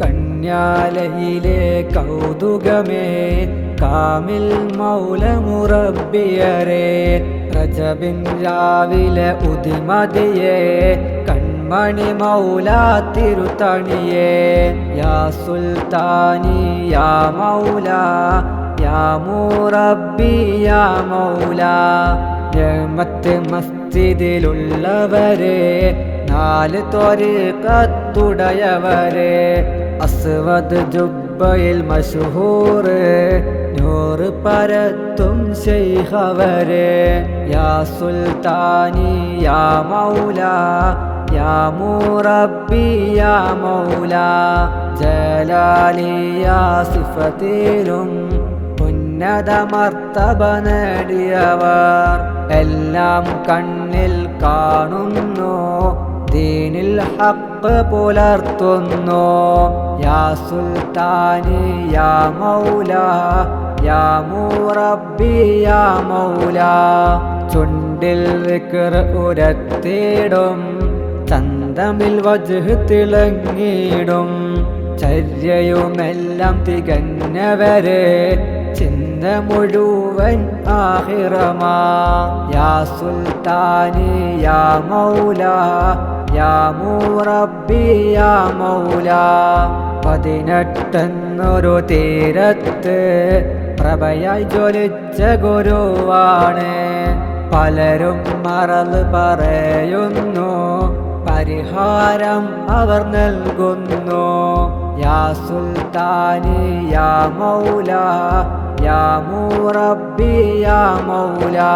കന്യാലയിലെ കൗതുകമേ കാമിൽ മൗലമുറബിയരെ റജബിൻ രാവിലെ ഉദിമതിയെ കൺമണി മൗല തിരുത്തണിയേ യാ സുൽത്താനി യാ മൗല യാ മുറബി യാ മൗല. രമത്ത് മസ്ജിദിലുള്ളവരെ നാല് തോര് കത്തുടയവരെ അസ്വദ് ജുബയിൽ മഷഹൂർ നൂറ് പരത്തും ശൈഖവരെ യാ സുൽത്താനി യാ മൗല യാ മുറബി യാ മൗല ജലാലിയ സിഫത്തിലും ഉന്നത മർത്തബ നേടിയവർ എല്ലാം കണ്ണിൽ കാണുന്നു ദീനിൽ ഹക്ക് പുലർത്തുന്നു. യാ സുൽത്താനി യാ മൗല യാ മൂറബി യാ മൗല. ചുണ്ടിൽ വിക്ർ ഉരത്തിടും ചന്തമിൽ വജ് തിളങ്ങിടും ചര്യയുമെല്ലാം തികഞ്ഞവരെ ചിന്ത മുഴുവൻ ആഹിറമാ. യാ യാ മൗല യാ മുറബി മൗല. പതിനെട്ടെന്നൊരു തീരത്ത് പ്രഭയായി ജ്വലിച്ച ഗുരുവാണ്. പലരും മറന്ന് പറയുന്നു പരിഹാരം അവർ നൽകുന്നു. യാ സുൽത്താനി യാ മൗല या मूरब्बी या मौला।